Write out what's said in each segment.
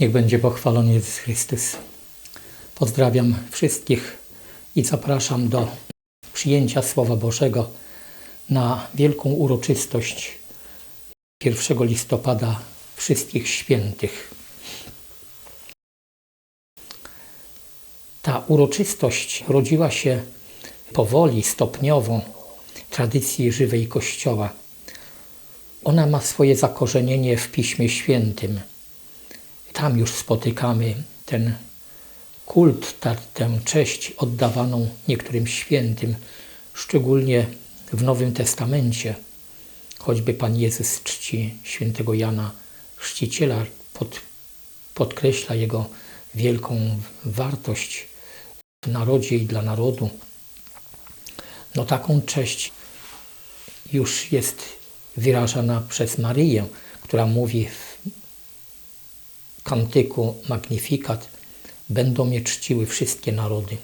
Niech będzie pochwalony Jezus Chrystus. Pozdrawiam wszystkich i zapraszam do przyjęcia Słowa Bożego na wielką uroczystość 1 listopada Wszystkich Świętych. Ta uroczystość rodziła się powoli, stopniowo tradycji żywej Kościoła. Ona ma swoje zakorzenienie w Piśmie Świętym. Tam już spotykamy ten kult, ta, tę cześć oddawaną niektórym świętym, szczególnie w Nowym Testamencie. Choćby Pan Jezus czci świętego Jana Chrzciciela, pod, podkreśla jego wielką wartość w narodzie i dla narodu. No taką cześć już jest wyrażana przez Maryję, która mówi w kantyku Magnifikat będą mnie czciły wszystkie narody.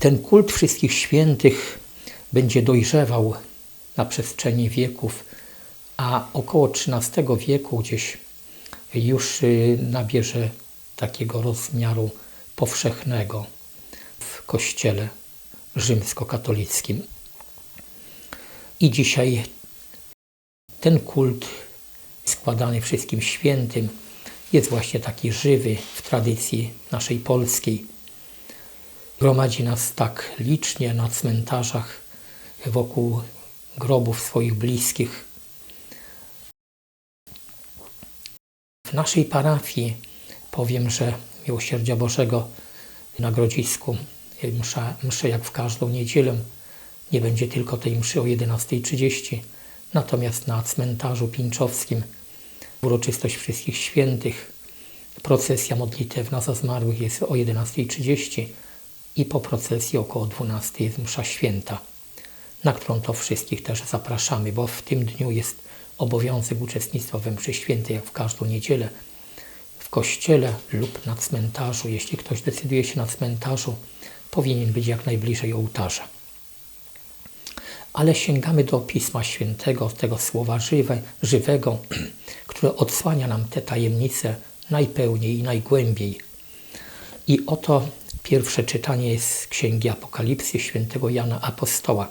Ten kult wszystkich świętych będzie dojrzewał na przestrzeni wieków, a około XIII wieku gdzieś już y, nabierze takiego rozmiaru powszechnego w Kościele rzymskokatolickim. I dzisiaj ten kult składany wszystkim świętym jest właśnie taki żywy w tradycji naszej polskiej. Gromadzi nas tak licznie na cmentarzach wokół grobów swoich bliskich. W naszej parafii powiem, że Miłosierdzia Bożego na Grodzisku msza, mszę jak w każdą niedzielę. Nie będzie tylko tej mszy o 11.30, natomiast na cmentarzu Pińczowskim uroczystość Wszystkich Świętych, procesja modlitewna za zmarłych jest o 11.30 i po procesji około 12 jest msza święta, na którą to wszystkich też zapraszamy, bo w tym dniu jest obowiązek uczestnictwa we mszy świętej, jak w każdą niedzielę, w kościele lub na cmentarzu. Jeśli ktoś decyduje się na cmentarzu, powinien być jak najbliżej ołtarza. Ale sięgamy do Pisma Świętego, tego słowa żywe, żywego, które odsłania nam te tajemnice najpełniej i najgłębiej. I oto pierwsze czytanie jest z Księgi Apokalipsy świętego Jana Apostoła.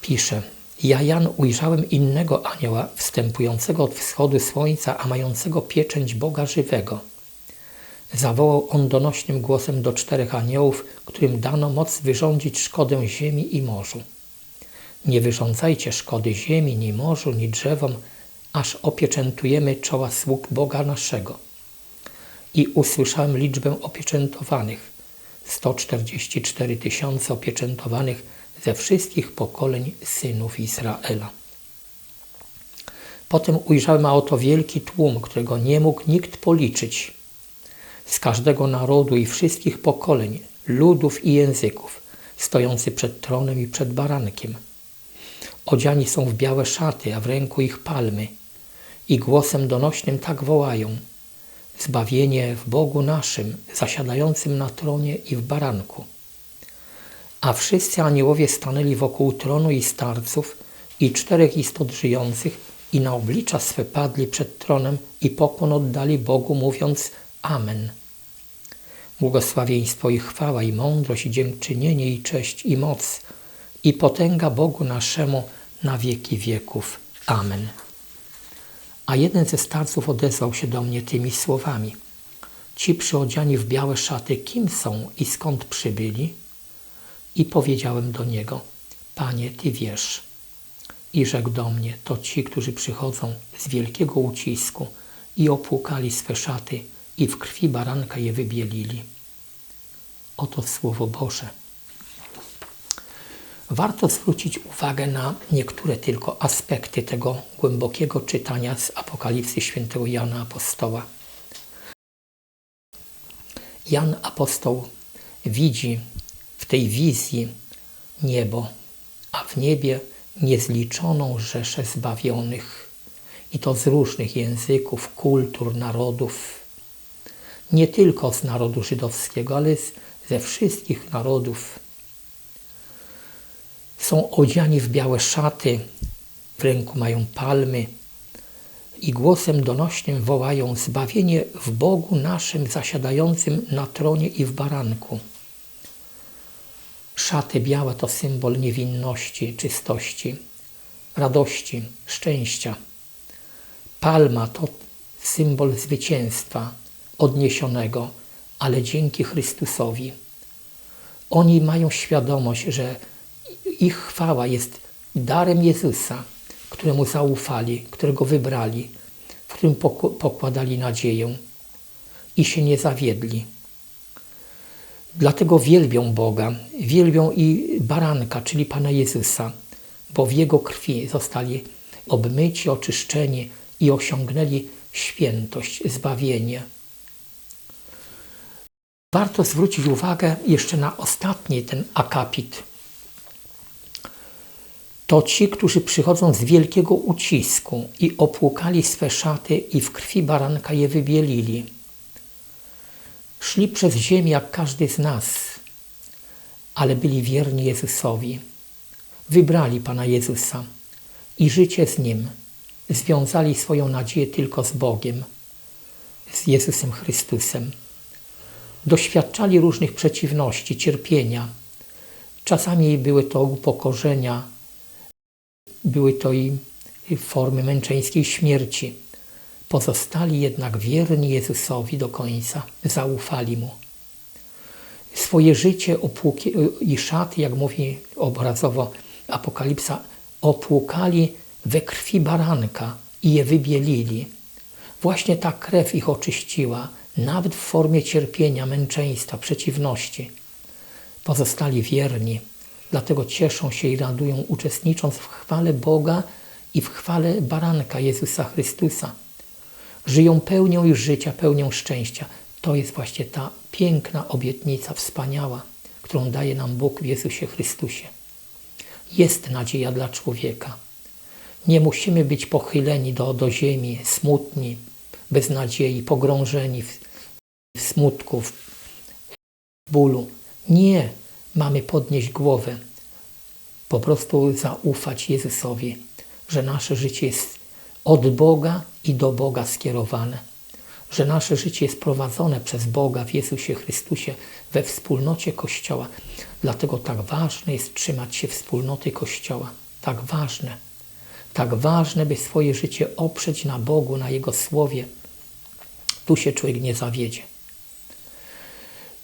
Pisze, ja Jan ujrzałem innego anioła, wstępującego od wschodu słońca, a mającego pieczęć Boga żywego. Zawołał on donośnym głosem do czterech aniołów, którym dano moc wyrządzić szkodę ziemi i morzu. Nie wyrządzajcie szkody ziemi, ni morzu, ni drzewom, aż opieczętujemy czoła sług Boga naszego. I usłyszałem liczbę opieczętowanych. 144 tysiące opieczętowanych ze wszystkich pokoleń synów Izraela. Potem ujrzałem, a oto wielki tłum, którego nie mógł nikt policzyć. Z każdego narodu i wszystkich pokoleń, ludów i języków, stojący przed tronem i przed barankiem. Odziani są w białe szaty, a w ręku ich palmy – i głosem donośnym tak wołają: Zbawienie w Bogu naszym, zasiadającym na tronie i w baranku. A wszyscy aniołowie stanęli wokół tronu i starców i czterech istot żyjących i na oblicza swe padli przed tronem i pokłon oddali Bogu, mówiąc Amen. Błogosławieństwo i chwała i mądrość i dziękczynienie i cześć i moc i potęga Bogu naszemu na wieki wieków. Amen. A jeden ze starców odezwał się do mnie tymi słowami. Ci przyodziani w białe szaty, kim są i skąd przybyli? I powiedziałem do niego, Panie, Ty wiesz. I rzekł do mnie, to ci, którzy przychodzą z wielkiego ucisku i opłukali swe szaty i w krwi baranka je wybielili. Oto Słowo Boże. Warto zwrócić uwagę na niektóre tylko aspekty tego głębokiego czytania z Apokalipsy świętego Jana Apostoła. Jan Apostoł widzi w tej wizji niebo, a w niebie niezliczoną rzeszę zbawionych i to z różnych języków, kultur, narodów. Nie tylko z narodu żydowskiego, ale ze wszystkich narodów są odziani w białe szaty, w ręku mają palmy i głosem donośnym wołają zbawienie w Bogu naszym zasiadającym na tronie i w baranku. Szaty białe to symbol niewinności, czystości, radości, szczęścia. Palma to symbol zwycięstwa odniesionego, ale dzięki Chrystusowi. Oni mają świadomość, że ich chwała jest darem Jezusa, któremu zaufali, którego wybrali, w którym pokładali nadzieję i się nie zawiedli. Dlatego wielbią Boga, wielbią i baranka, czyli Pana Jezusa, bo w Jego krwi zostali obmyci, oczyszczeni i osiągnęli świętość, zbawienie. Warto zwrócić uwagę jeszcze na ostatni ten akapit. To ci, którzy przychodzą z wielkiego ucisku i opłukali swe szaty i w krwi baranka je wybielili. Szli przez ziemię jak każdy z nas, ale byli wierni Jezusowi. Wybrali Pana Jezusa i życie z Nim. Związali swoją nadzieję tylko z Bogiem, z Jezusem Chrystusem doświadczali różnych przeciwności, cierpienia. Czasami były to upokorzenia, były to i formy męczeńskiej śmierci. Pozostali jednak wierni Jezusowi do końca, zaufali Mu. Swoje życie opłuki, i szaty, jak mówi obrazowo Apokalipsa, opłukali we krwi baranka i je wybielili. Właśnie ta krew ich oczyściła, nawet w formie cierpienia, męczeństwa, przeciwności. Pozostali wierni, dlatego cieszą się i radują, uczestnicząc w chwale Boga i w chwale baranka Jezusa Chrystusa. Żyją pełnią już życia, pełnią szczęścia. To jest właśnie ta piękna obietnica, wspaniała, którą daje nam Bóg w Jezusie Chrystusie. Jest nadzieja dla człowieka. Nie musimy być pochyleni do, do ziemi, smutni, bez nadziei, pogrążeni w, w smutku, w bólu. Nie, mamy podnieść głowę, po prostu zaufać Jezusowi, że nasze życie jest od Boga i do Boga skierowane, że nasze życie jest prowadzone przez Boga w Jezusie Chrystusie we wspólnocie Kościoła. Dlatego tak ważne jest trzymać się wspólnoty Kościoła. Tak ważne. Tak ważne, by swoje życie oprzeć na Bogu, na Jego Słowie. Tu się człowiek nie zawiedzie.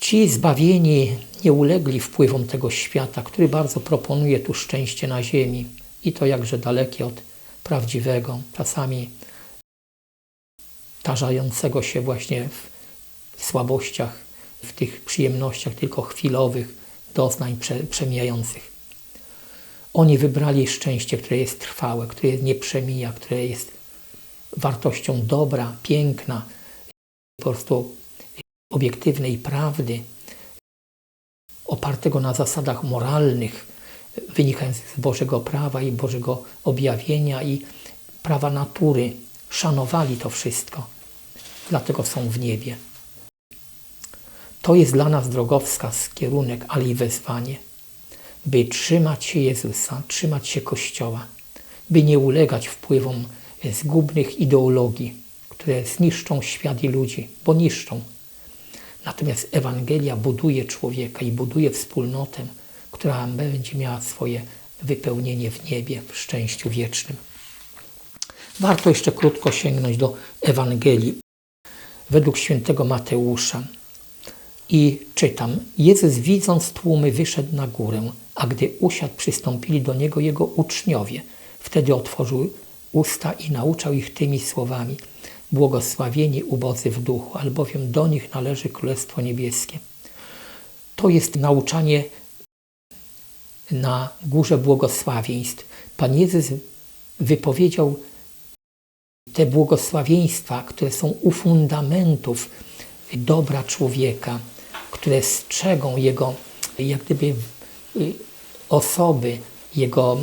Ci zbawieni nie ulegli wpływom tego świata, który bardzo proponuje tu szczęście na ziemi i to jakże dalekie od prawdziwego, czasami tarzającego się właśnie w słabościach, w tych przyjemnościach tylko chwilowych, doznań prze, przemijających. Oni wybrali szczęście, które jest trwałe, które nie przemija, które jest wartością dobra, piękna, po prostu obiektywnej prawdy, opartego na zasadach moralnych, wynikających z Bożego prawa i Bożego objawienia i prawa natury. Szanowali to wszystko, dlatego są w niebie. To jest dla nas drogowskaz, kierunek, ale i wezwanie, by trzymać się Jezusa, trzymać się Kościoła, by nie ulegać wpływom zgubnych ideologii, które zniszczą świat i ludzi, bo niszczą. Natomiast Ewangelia buduje człowieka i buduje wspólnotę, która będzie miała swoje wypełnienie w niebie, w szczęściu wiecznym. Warto jeszcze krótko sięgnąć do Ewangelii według świętego Mateusza. I czytam: Jezus widząc tłumy wyszedł na górę, a gdy usiadł, przystąpili do niego jego uczniowie. Wtedy otworzył usta i nauczał ich tymi słowami: Błogosławieni ubodzy w duchu, albowiem do nich należy Królestwo Niebieskie. To jest nauczanie na górze błogosławieństw. Pan Jezus wypowiedział te błogosławieństwa, które są u fundamentów dobra człowieka, które strzegą jego, jak gdyby, osoby, jego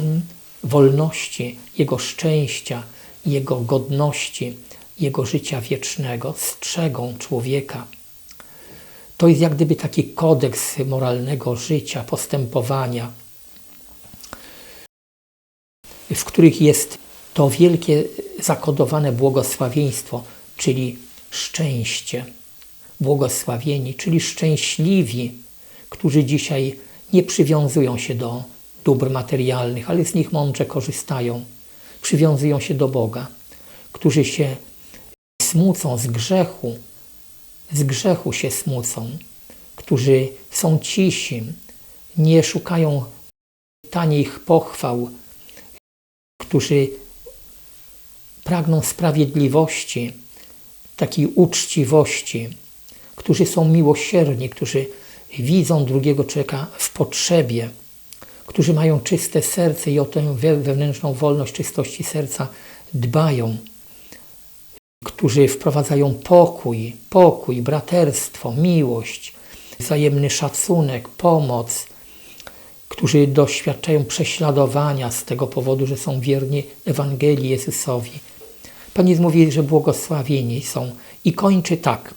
wolności, jego szczęścia, jego godności, jego życia wiecznego, strzegą człowieka. To jest jak gdyby taki kodeks moralnego życia, postępowania, w których jest to wielkie zakodowane błogosławieństwo, czyli szczęście. Błogosławieni, czyli szczęśliwi, którzy dzisiaj nie przywiązują się do dóbr materialnych, ale z nich mądrze korzystają. Przywiązują się do Boga, którzy się smucą z grzechu, z grzechu się smucą, którzy są cisi, nie szukają tanich pochwał, którzy pragną sprawiedliwości, takiej uczciwości, którzy są miłosierni, którzy widzą drugiego człowieka w potrzebie, którzy mają czyste serce i o tę wewnętrzną wolność czystości serca dbają, którzy wprowadzają pokój, pokój, braterstwo, miłość, wzajemny szacunek, pomoc, którzy doświadczają prześladowania z tego powodu, że są wierni Ewangelii Jezusowi. Pan Jezus mówi, że błogosławieni są i kończy tak.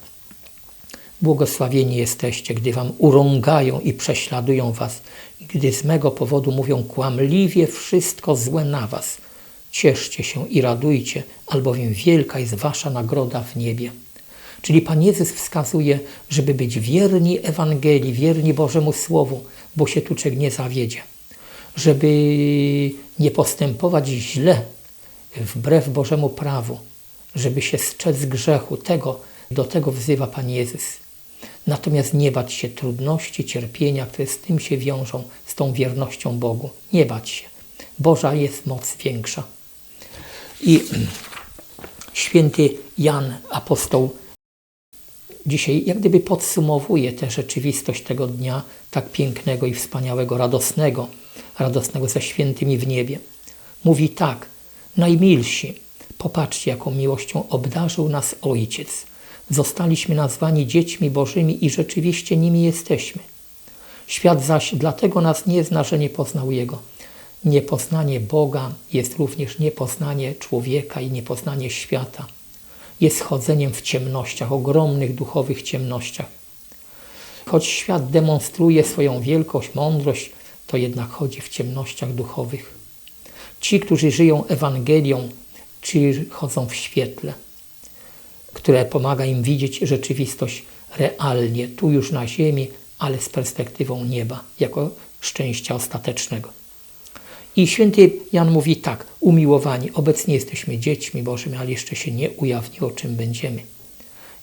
Błogosławieni jesteście, gdy wam urągają i prześladują was, gdy z mego powodu mówią kłamliwie wszystko złe na was. Cieszcie się i radujcie, albowiem wielka jest wasza nagroda w niebie. Czyli Pan Jezus wskazuje, żeby być wierni Ewangelii, wierni Bożemu Słowu, bo się tu człowiek nie zawiedzie. Żeby nie postępować źle, wbrew Bożemu prawu, żeby się strzec grzechu, tego, do tego wzywa Pan Jezus. Natomiast nie bać się trudności, cierpienia, które z tym się wiążą, z tą wiernością Bogu. Nie bać się. Boża jest moc większa. I święty Jan, apostoł, dzisiaj jak gdyby podsumowuje tę rzeczywistość tego dnia, tak pięknego i wspaniałego, radosnego, radosnego ze świętymi w niebie. Mówi tak, najmilsi, popatrzcie, jaką miłością obdarzył nas Ojciec. Zostaliśmy nazwani dziećmi Bożymi i rzeczywiście nimi jesteśmy. Świat zaś dlatego nas nie zna, że nie poznał Jego. Niepoznanie Boga jest również niepoznanie człowieka i niepoznanie świata. Jest chodzeniem w ciemnościach, ogromnych duchowych ciemnościach. Choć świat demonstruje swoją wielkość, mądrość, to jednak chodzi w ciemnościach duchowych. Ci, którzy żyją Ewangelią, czy chodzą w świetle, które pomaga im widzieć rzeczywistość realnie, tu już na ziemi, ale z perspektywą nieba, jako szczęścia ostatecznego. I święty Jan mówi tak, umiłowani, obecnie jesteśmy dziećmi Bożymi, ale jeszcze się nie ujawniło, czym będziemy.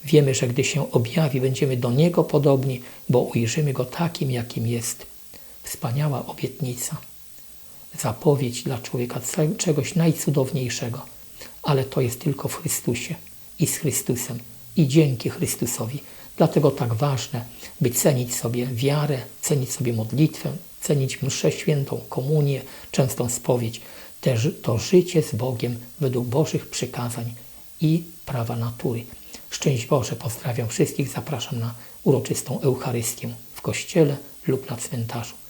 Wiemy, że gdy się objawi, będziemy do Niego podobni, bo ujrzymy Go takim, jakim jest. Wspaniała obietnica. Zapowiedź dla człowieka czegoś najcudowniejszego. Ale to jest tylko w Chrystusie i z Chrystusem i dzięki Chrystusowi. Dlatego tak ważne, by cenić sobie wiarę, cenić sobie modlitwę, cenić mszę świętą, komunię, częstą spowiedź, też to życie z Bogiem według Bożych przykazań i prawa natury. Szczęść Boże, pozdrawiam wszystkich, zapraszam na uroczystą Eucharystię w kościele lub na cmentarzu.